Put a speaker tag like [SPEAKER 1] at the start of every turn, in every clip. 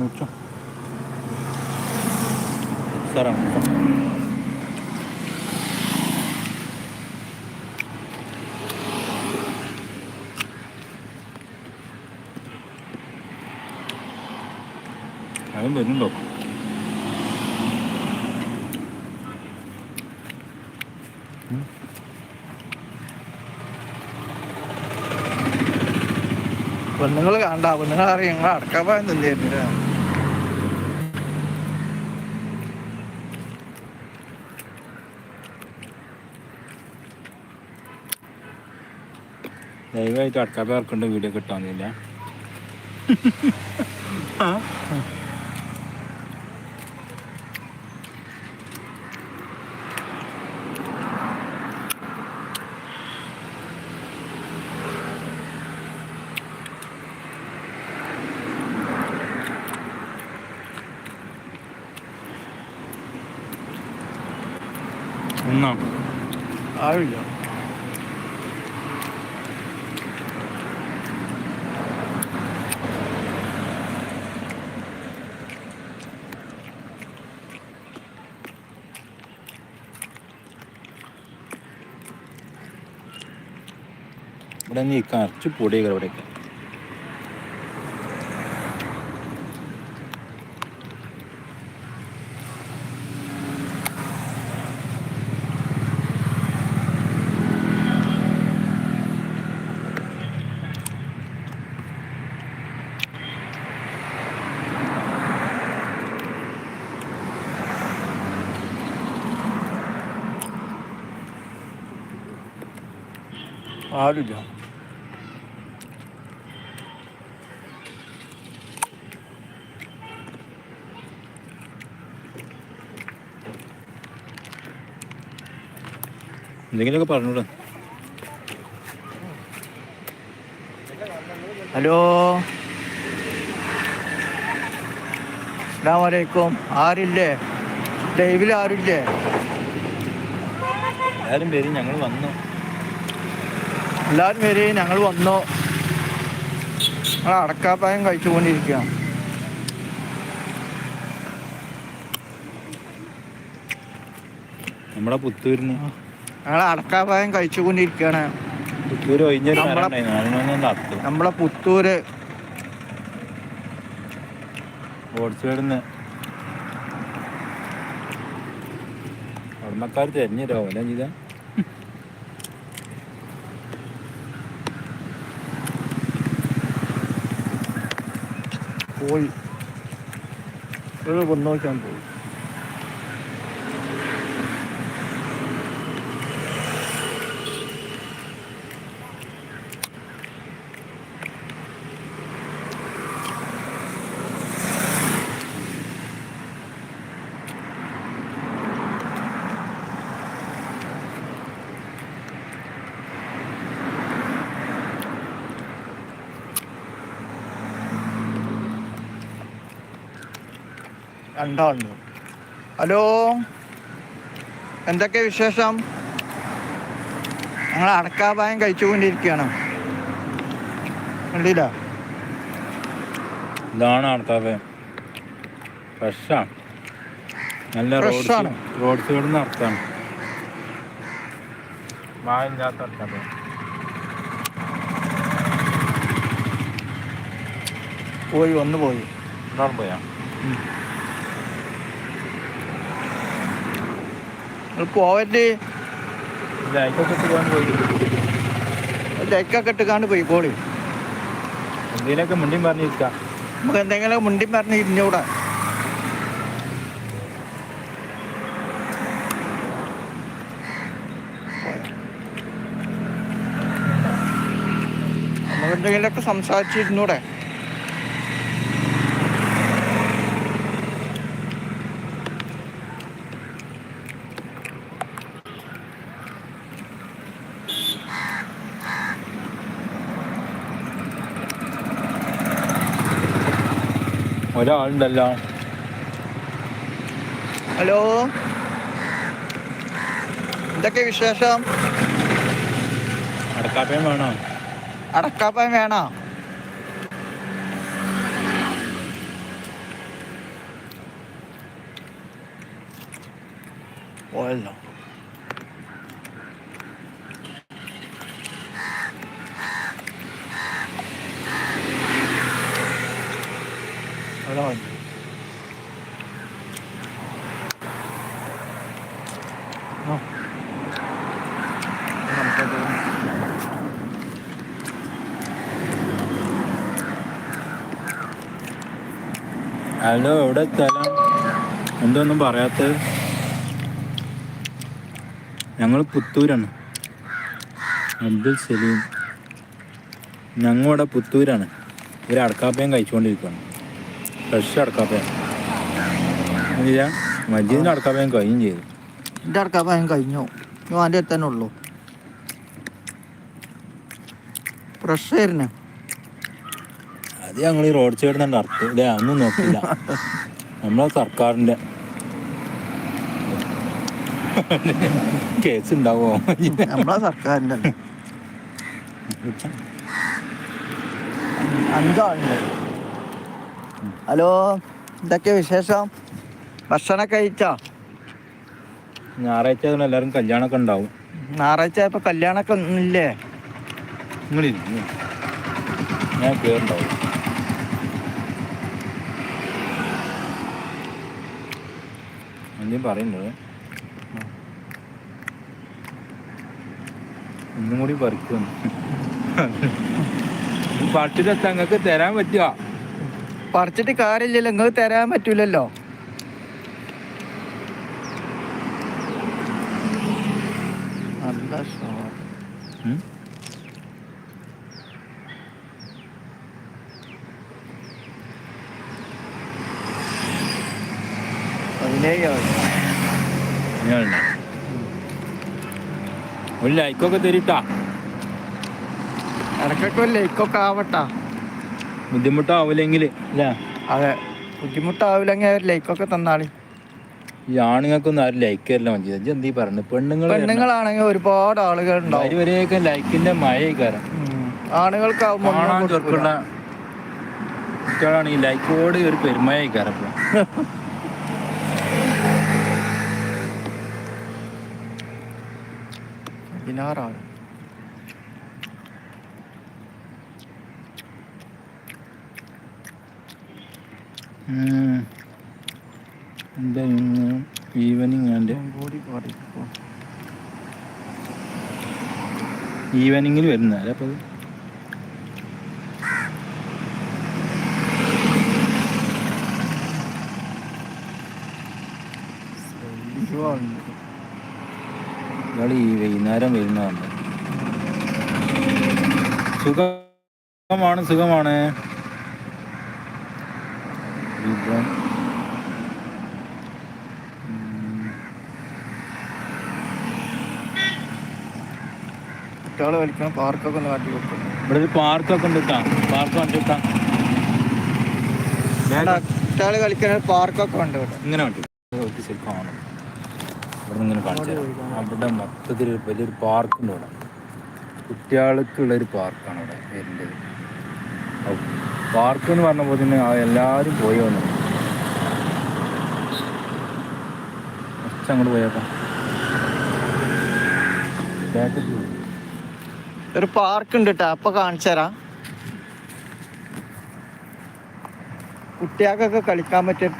[SPEAKER 1] Mucho. Sarap. അവൻ വരുന്നുണ്ടോ
[SPEAKER 2] പെണ്ണുങ്ങൾ കണ്ട പെണ്ണുങ്ങൾ അറിയാം ഞങ്ങൾ അടക്കാൻ പോയാൽ
[SPEAKER 1] ദയവായിട്ട് അടക്കാത്ത ഇറക്കേണ്ട വീഡിയോ കിട്ടാന്നില്ല ഒന്നാ
[SPEAKER 2] ആവില്ല
[SPEAKER 1] ഇവിടെ നീ കറച്ച് പൊടിയൊക്കെ ഇവിടെയൊക്കെ
[SPEAKER 2] ആവില്ല
[SPEAKER 1] എന്തെങ്കിലുമൊക്കെ പറഞ്ഞൂടെ.
[SPEAKER 2] ഹലോ. അസ്സാമലൈക്കും ആരില്ലേ? ലൈവിൽ ആരില്ലേ?
[SPEAKER 1] എല്ലാവരും പേര് ഞങ്ങൾ വന്നു.
[SPEAKER 2] എല്ലാവരും പേര് ഞങ്ങൾ വന്നു. ഞങ്ങൾ അടക്കാപ്പായം കഴിച്ചുകൊണ്ടിരിക്കുക
[SPEAKER 1] നമ്മളെ പുത്തൂരിന്
[SPEAKER 2] ഞങ്ങൾ അടക്കാപ്പായം കഴിച്ചുകൊണ്ടിരിക്കുകയാണ്.
[SPEAKER 1] പുത്തൂര് ഒഴിഞ്ഞൊരു
[SPEAKER 2] നമ്മളെ-
[SPEAKER 1] അതിനൊന്നും
[SPEAKER 2] നമ്മളെ പുത്തൂര്.
[SPEAKER 1] റോഡ് സൈഡിൽ നിന്ന് ഉടമക്കാർ തെരഞ്ഞിരാവോ അല്ലേ ചെയ്ത.
[SPEAKER 2] പോയി. ഒരു പോയി. രണ്ടാളുണ്ട്. ഹലോ? എന്തൊക്കെ വിശേഷം? ഞങ്ങൾ അടക്കാപായം കഴിച്ചുകൊണ്ടിരിക്കുകയാണ്. കണ്ടില്ല?
[SPEAKER 1] ഇതാണ് അടക്കാപായം. ഫ്രഷാണ് നല്ല
[SPEAKER 2] ആണ്.
[SPEAKER 1] റോഡ് സൈഡിൽ നിന്ന് മായില്ലാത്ത അർത്താണ്
[SPEAKER 2] പോയി ഒന്ന് പോയി.
[SPEAKER 1] ഒരാൾ പോയാ.
[SPEAKER 2] പോവല്ലേ
[SPEAKER 1] ലൈക്കൊക്കെ
[SPEAKER 2] ഇട്ടുകാണ്ട് പോയി. പോളി
[SPEAKER 1] എന്തെങ്കിലുമൊക്കെ മുണ്ടിയും പറഞ്ഞിരിക്കാം.
[SPEAKER 2] നമുക്ക് എന്തെങ്കിലും മുണ്ടി പറഞ്ഞ് ഇരിഞ്ഞൂടെ എന്തെങ്കിലുമൊക്കെ സംസാരിച്ചിരുന്നൂടെ.
[SPEAKER 1] ഒരാളുണ്ടല്ലോ.
[SPEAKER 2] ഹലോ? എന്തൊക്കെ വിശേഷം?
[SPEAKER 1] അടക്കാപ്പയം വേണോ?
[SPEAKER 2] അടക്കാപ്പയം വേണോ പോയല്ലോ അവിടെ വന്നു ആ. നമുക്കത്
[SPEAKER 1] ഹലോ എവിടെ സ്ഥലം? എന്തൊന്നും പറയാത്തത്? ഞങ്ങൾ പുത്തൂരാണ്. അബ്ദുൽ സലീം. ഞങ്ങളിവിടെ പുത്തൂരാണ്. ഒരു അടക്കാപ്പയം കഴിച്ചുകൊണ്ടിരിക്കുകയാണ് ഫ്രഷ് അടക്കാപ്പയം. ഇല്ല മജീദിന്റെ അടക്കാപ്പയം കഴിയും ചെയ്തു.
[SPEAKER 2] എന്റെ അടക്കാപ്പയം കഴിഞ്ഞു. ഞാൻ എന്റെ അടുത്ത് തന്നെ ഫ്രഷ് ആയിരുന്നു.
[SPEAKER 1] അത് ഞങ്ങൾ ഈ റോഡ് സൈഡിൽ നിന്ന് അർത്ഥം ഇല്ല ഒന്നും നോക്കില്ല നമ്മളെ സർക്കാരിന്റെ കേസ് ഉണ്ടാവോ?
[SPEAKER 2] നമ്മളെ. അഞ്ചാളുണ്ട്. ഹലോ എന്തൊക്കെ വിശേഷം? ഭക്ഷണം കഴിച്ചോ?
[SPEAKER 1] ഞായറാഴ്ച എല്ലാവരും കല്യാണമൊക്കെ ഉണ്ടാവും.
[SPEAKER 2] ഞായറാഴ്ച ആയപ്പോൾ കല്യാണമൊക്കെ ഇല്ലേ
[SPEAKER 1] നിങ്ങളിരുന്നു ഞാൻ കേറുണ്ടാവും എന്തെങ്കിലും പറയുന്നത് ഒന്നും കൂടി പറിക്കുന്നു പറിച്ചിട്ട് നിങ്ങൾക്ക് തരാൻ പറ്റുക
[SPEAKER 2] പറിച്ചിട്ട് കാര്യമില്ലല്ലോ. നിങ്ങൾക്ക് തരാൻ പറ്റൂലല്ലോ.
[SPEAKER 1] ഒരു ലൈക്കൊക്കെ തരിട്ടാ.
[SPEAKER 2] ഇടയ്ക്കൊക്കെ ലൈക്കൊക്കെ ആവട്ടാ.
[SPEAKER 1] ബുദ്ധിമുട്ടാവില്ലെങ്കിൽ അല്ലേ?
[SPEAKER 2] അതെ ബുദ്ധിമുട്ടാവില്ലെങ്കിൽ ഒരു ലൈക്കൊക്കെ തന്നാളി.
[SPEAKER 1] ഈ ആണുങ്ങൾക്കൊന്നും ആരും ലൈക്ക് തരില്ല മഞ്ചി ഇജ്ജ് എന്തീ പറഞ്ഞു? പെണ്ണുങ്ങൾ
[SPEAKER 2] പെണ്ണുങ്ങളാണെങ്കിൽ ഒരുപാട് ആളുകൾ ഉണ്ടാവും.
[SPEAKER 1] വരെയൊക്കെ ലൈക്കിന്റെ മഴക്കാരം
[SPEAKER 2] ഉം. ആണുങ്ങൾക്കാവുമ്പോൾ
[SPEAKER 1] കാണാൻ. ചെറുക്കുള്ള കുട്ടികളാണ് ലൈക്കോട് ഒരു പെരുമയായിക്കാരം ഇപ്പൊ.
[SPEAKER 2] പതിനാറാണ്.
[SPEAKER 1] എന്താ ഇന്ന് ഈവനിങ് ആൻഡ്
[SPEAKER 2] ബോഡി പാടി
[SPEAKER 1] ഈവനിങ്ങിൽ വരുന്ന അപ്പൊ അത് ഇയാൾ വൈകുന്നേരം വരുന്നതാണ് സുഖമാണ് സുഖമാണ്.
[SPEAKER 2] കുട്ടികളെ വലിക്കണം പാർക്കൊക്കെ ഒന്ന് കാട്ടി
[SPEAKER 1] ഇവിടെ ഒരു പാർക്കൊക്കെ ഉണ്ട് കേട്ടാ പാർക്ക് കണ്ടിട്ടാ
[SPEAKER 2] കുട്ടികൾ കളിക്കാൻ പാർക്കൊക്കെ ഉണ്ട് ഇവിടെ.
[SPEAKER 1] ഇങ്ങനെ കണ്ടു ഒരു ശരി നിന്ന് കാണിച്ചു തരാം. അവിടെ മൊത്തത്തിൽ വലിയൊരു പാർക്കുണ്ട് ഇവിടെ. കുട്ടികൾക്കുള്ള ഒരു പാർക്കാണ് അവിടെ വരുന്നത്. പാർക്ക് എന്ന് പറഞ്ഞപ്പോൾ തന്നെ എല്ലാവരും പോയി വന്നു. കുറച്ച് അങ്ങോട്ട് പോയേക്കാം
[SPEAKER 2] ഒരു പാർക്ക് ഉണ്ട് കേട്ടോ അപ്പൊ കാണിച്ചു തരാം. കുട്ടികൾക്കൊക്കെ കളിക്കാൻ പറ്റിയ ഒരു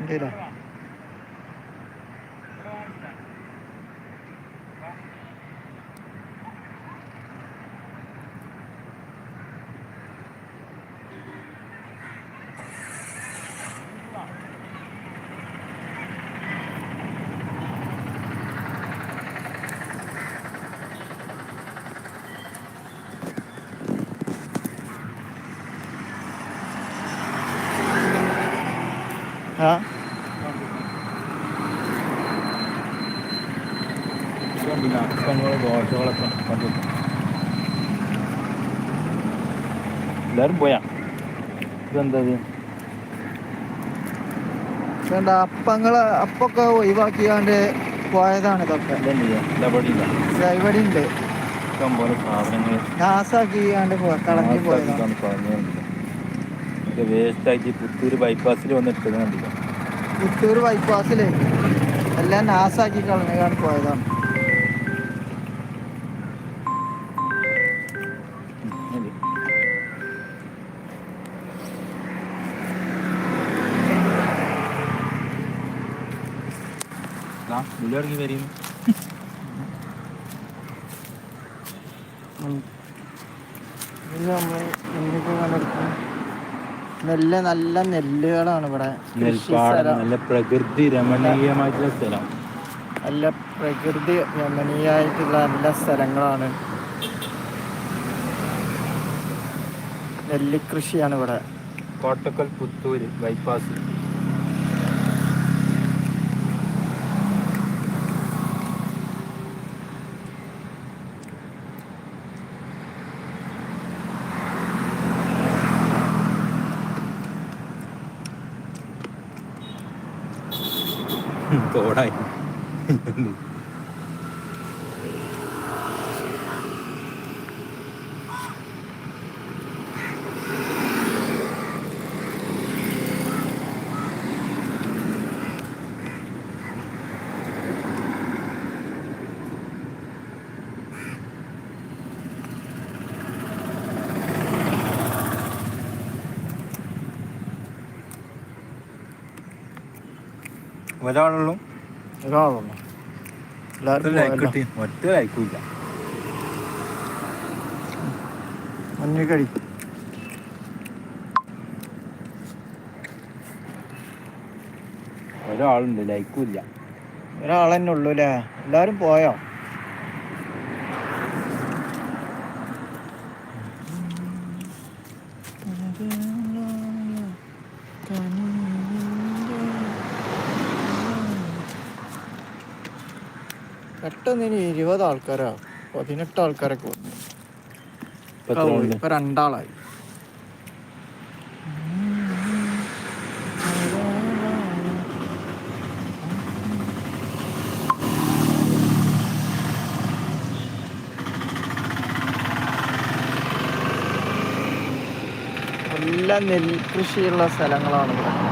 [SPEAKER 2] പാർക്ക് ആ.
[SPEAKER 1] എല്ലാവരും പോയാ? ഇതെന്താ
[SPEAKER 2] വേണ്ട അപ്പങ്ങൾ അപ്പൊക്കെ ഒഴിവാക്കിയാണ്ട് പോയതാണ് ഇതൊക്കെ. ഇവിടെ ഉണ്ട് പോ- കളഞ്ഞു പോയതാണ്.
[SPEAKER 1] ഇത് വേസ്റ്റ് പുത്തൂർ ബൈപ്പാസിൽ വന്നിട്ട് കണ്ടില്ല
[SPEAKER 2] പുത്തൂർ ബൈപ്പാസിൽ എല്ലാം നാസാക്കി കളഞ്ഞാണ് പോയതാണ്
[SPEAKER 1] ഇറങ്ങി വരും
[SPEAKER 2] ഉം. ഇത് നമ്മൾ മുന്നിലേക്ക് കണ്ടെടുക്കും. നെല്ല് നല്ല നെല്ലുകളാണ് ഇവിടെ.
[SPEAKER 1] നെൽപ്പാടം നല്ല പ്രകൃതി രമണീയമായിട്ടുള്ള സ്ഥലം.
[SPEAKER 2] നല്ല പ്രകൃതി രമണീയമായിട്ടുള്ള നല്ല സ്ഥലങ്ങളാണ്. നെല്ലിക്കൃഷിയാണ് ഇവിടെ.
[SPEAKER 1] കോട്ടക്കൽ പുത്തൂര് ബൈപ്പാസ്. ご来
[SPEAKER 2] ഒരാളുള്ളൂ.
[SPEAKER 1] ഒരാളുള്ളൂ. ഒറ്റ ലൈക്കില്ല ഒരാളുണ്ട് ലൈക്കും ഇല്ല.
[SPEAKER 2] ഒരാൾ തന്നെ ഉള്ളൂ അല്ലേ? എല്ലാവരും പോയോ? ഇരുപത് ആൾക്കാരാ. പതിനെട്ട് ആൾക്കാരൊക്കെ വന്നു.
[SPEAKER 1] ഇപ്പൊ
[SPEAKER 2] രണ്ടാളായി. നല്ല നെൽകൃഷിയുള്ള സ്ഥലങ്ങളാണ് ഇവിടെ.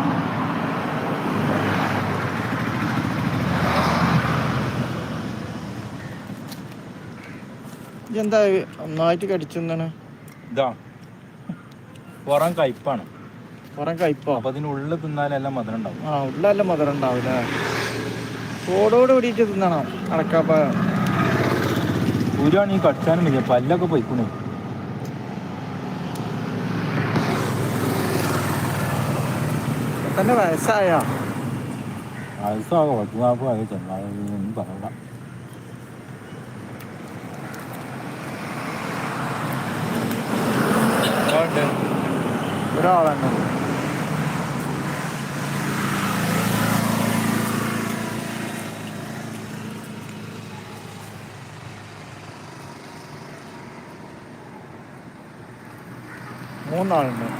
[SPEAKER 2] ഇതെന്താ? ഒന്നായിട്ട് കടിച്ചെന്നാണ്
[SPEAKER 1] ഇതാ. പുറം കയ്പാണ്.
[SPEAKER 2] പുറം കയ്പോ?
[SPEAKER 1] അപ്പൊ അതിനുള്ളിൽ തിന്നാലെല്ലാം മധുരം ഉണ്ടാവും
[SPEAKER 2] ആ ഉള്ളെല്ലാം മധുരം ഉണ്ടാവില്ല തോടോട് കൂടിയിട്ട് തിന്നണം. അടക്കാപ്പഴം
[SPEAKER 1] കുരുവാണ് ഈ കടിച്ചാനുണ്ടെങ്കിൽ പല്ലൊക്കെ പോയിക്കണേ.
[SPEAKER 2] തന്നെ വയസ്സായ?
[SPEAKER 1] വയസ്സാകോ പത്ത് നാൽപ്പത് വയസ്സ്. ഒന്നും പറയണ്ട
[SPEAKER 2] ഒരാളുണ്ട് മൂന്നാളുണ്ട്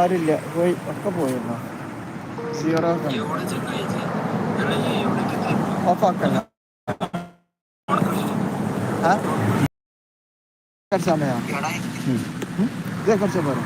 [SPEAKER 2] ആരില്ല പോയി ഒക്കെ പോയിരുന്നു. സീറോ ഓഫാക്കല്ല സമയം. ഇതേ കുറച്ച് പോരാ.